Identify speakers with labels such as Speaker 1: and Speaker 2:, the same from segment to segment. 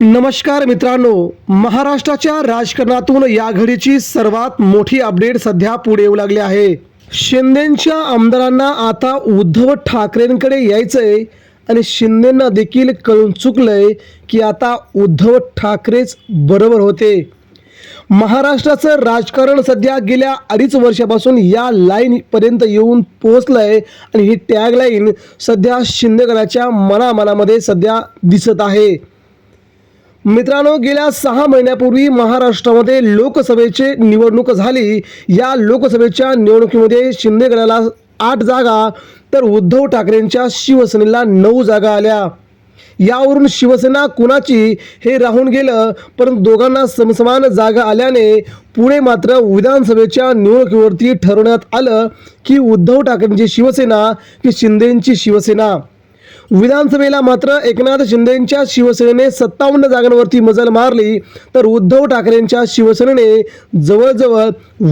Speaker 1: नमस्कार मित्रांनो महाराष्ट्राच्या राजकारणातून या घडीची सर्वात मोठी अपडेट सध्या पुढे येऊ लागली आहे. शिंदेच्या आमदारांना आता उद्धव ठाकरेंकडे यायचंय आणि शिंदेंना देखील कळून चुकलंय की आता उद्धव ठाकरेच बरोबर होते. महाराष्ट्राचं राजकारण सध्या गेल्या अडीच वर्षापासून या लाईनपर्यंत येऊन पोहोचलंय आणि ही टॅग लाईन सध्या शिंदेगडाच्या मनामनामध्ये सध्या दिसत आहे. मित्रांनो गेल्या सहा महिन्यापूर्वी महाराष्ट्रामध्ये लोकसभेची निवडणूक झाली. या लोकसभेच्या निवडणुकीमध्ये शिंदेगडाला आठ जागा तर उद्धव ठाकरेंच्या शिवसेनेला नऊ जागा आल्या. यावरून शिवसेना कुणाची हे राहून गेलं परंतु दोघांना समसमान जागा आल्याने पुढे मात्र विधानसभेच्या निवडणुकीवरती ठरवण्यात आलं की उद्धव ठाकरेंची शिवसेना की शिंदेंची शिवसेना. विधानसभेला मात्र एकनाथ शिंदेंच्या शिवसेनेने सत्तावन्न जागांवरती मजल मारली तर उद्धव ठाकरेंच्या शिवसेनेने जवळजवळ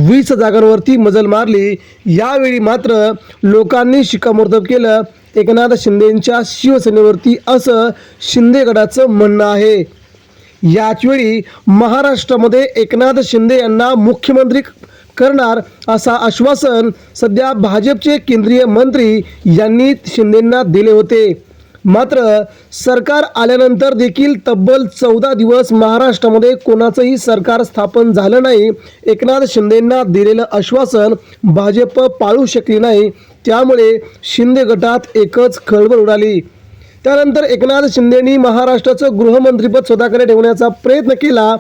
Speaker 1: वीस जागांवरती मजल मारली. यावेळी मात्र लोकांनी शिक्कामोर्तब केलं एकनाथ शिंदेंच्या शिवसेनेवरती असं शिंदेगडाचं म्हणणं आहे. याचवेळी महाराष्ट्रामध्ये एकनाथ शिंदे यांना मुख्यमंत्री करणार असा आश्वासन सध्या भाजपचे केंद्रीय मंत्री यांनी शिंदेंना दिले होते. मात्र सरकार आल्यानंतर देखील तब्बल चौदा दिवस महाराष्ट्रामध्ये कोणाचंही सरकार स्थापन झालं नाही. एकनाथ शिंदेंना दिलेलं आश्वासन भाजप पाळू शकली नाही. त्यामुळे शिंदे गटात एकच खळबळ उडाली. त्यानंतर एकनाथ शिंदेनी महाराष्ट्राचं गृहमंत्रीपद स्वतःकडे ठेवण्याचा प्रयत्न केला.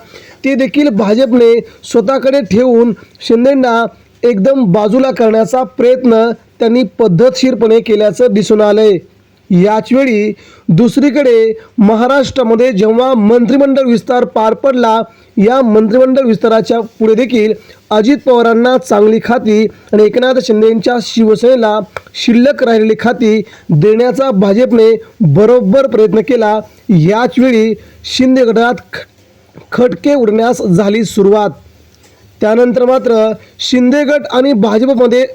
Speaker 1: ते देखील भाजपने स्वतःकडे ठेवून शिंदेंना एकदम बाजूला करण्याचा प्रयत्न त्यांनी पद्धतशीरपणे केल्याचं दिसून आलंय. याचवेळी दुसरीकडे महाराष्ट्रामध्ये जेव्हा मंत्रिमंडळ विस्तार पार पडला या मंत्रिमंडळ विस्ताराच्या पुढे देखील अजित पवारांना चांगली खाती आणि एकनाथ शिंदेंच्या शिवसेनेला शिल्लक राहिलेली खाती देण्याचा भाजपने बरोबर प्रयत्न केला. याचवेळी शिंदे गटात ख- खटके उडण्यास झाली सुरुवात. त्यानंतर मात्र शिंदे गट आणि भाजपमध्ये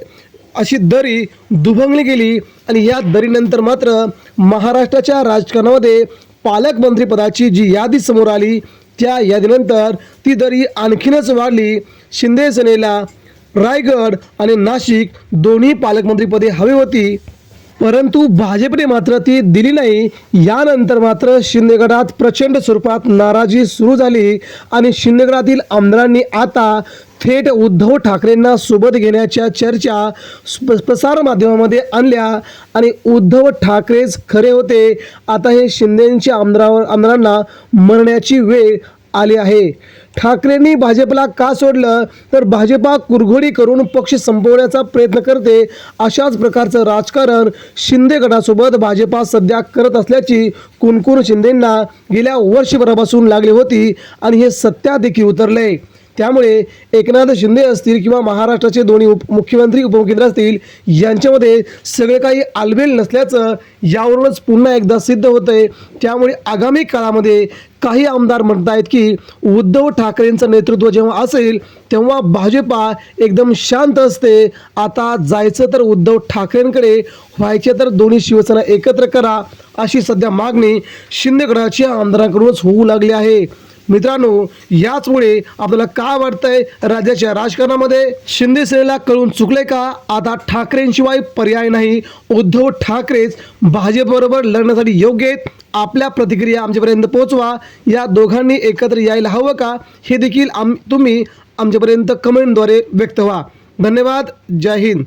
Speaker 1: अशी दरी दुभंगली गेली आणि या दरीनंतर मात्र महाराष्ट्राच्या राजकारणामध्ये पालकमंत्रीपदाची जी यादी समोर आली त्या यादीनंतर ती दरी आणखीनच वाढली. शिंदे सेनेला रायगड आणि नाशिक दोन्ही पालकमंत्रीपदे हवी होती. परंतु भाजपने मात्र ती दिली नाही. यानंतर मात्र शिंदेगडात प्रचंड स्वरूपात नाराजी सुरू झाली आणि शिंदेगडातील आमदारांनी आता थेट उद्धव ठाकरेंना सोबत घेण्याच्या चर्चा स्प- प्रसारमाध्यमामध्ये आणल्या आणि उद्धव ठाकरेच खरे होते. आता हे शिंदेंच्या आमदारावर आमदारांना मरण्याची वेळ आले आहे. ठाकरेंनी भाजपला का सोडलं? तर भाजपा कुरघोडी करून पक्ष संपवण्याचा प्रयत्न करते अशाच प्रकारचं राजकारण शिंदे गटासोबत भाजपा सध्या करत असल्याची कुणकुण शिंदेंना गेल्या वर्षभरापासून लागली होती आणि हे सत्या देखील उतरले त्यामुळे एकनाथ शिंदे असतील किंवा महाराष्ट्राचे दोन्ही उप मुख्यमंत्री उपमुख्यमंत्री असतील यांच्यामध्ये सगळे काही आलबेल नसल्याचं यावरूनच पुन्हा एकदा सिद्ध होतंय. त्यामुळे आगामी काळामध्ये काही आमदार म्हणतायत की उद्धव ठाकरेंचं नेतृत्व जेव्हा असेल तेव्हा भाजपा एकदम शांत असते. आता जायचं तर उद्धव ठाकरेंकडे व्हायचे तर दोन्ही शिवसेना एकत्र करा अशी सध्या मागणी शिंदेगडाच्या आमदारांकडूनच होऊ लागली आहे. मित्रांनो याचमुळे आपल्याला काय वाटतंय? राज्याच्या राजकारणामध्ये शिंदे सेनेला कळून चुकले का? आता ठाकरेंशिवाय पर्याय नाही. उद्धव ठाकरेच भाजपबरोबर लढण्यासाठी योग्य आहेत. आपल्या प्रतिक्रिया आमच्यापर्यंत पोहोचवा. या दोघांनी एकत्र यायला हवं का? हे देखील आम तुम्ही आमच्यापर्यंत कमेंटद्वारे व्यक्त व्हा. धन्यवाद. जय हिंद.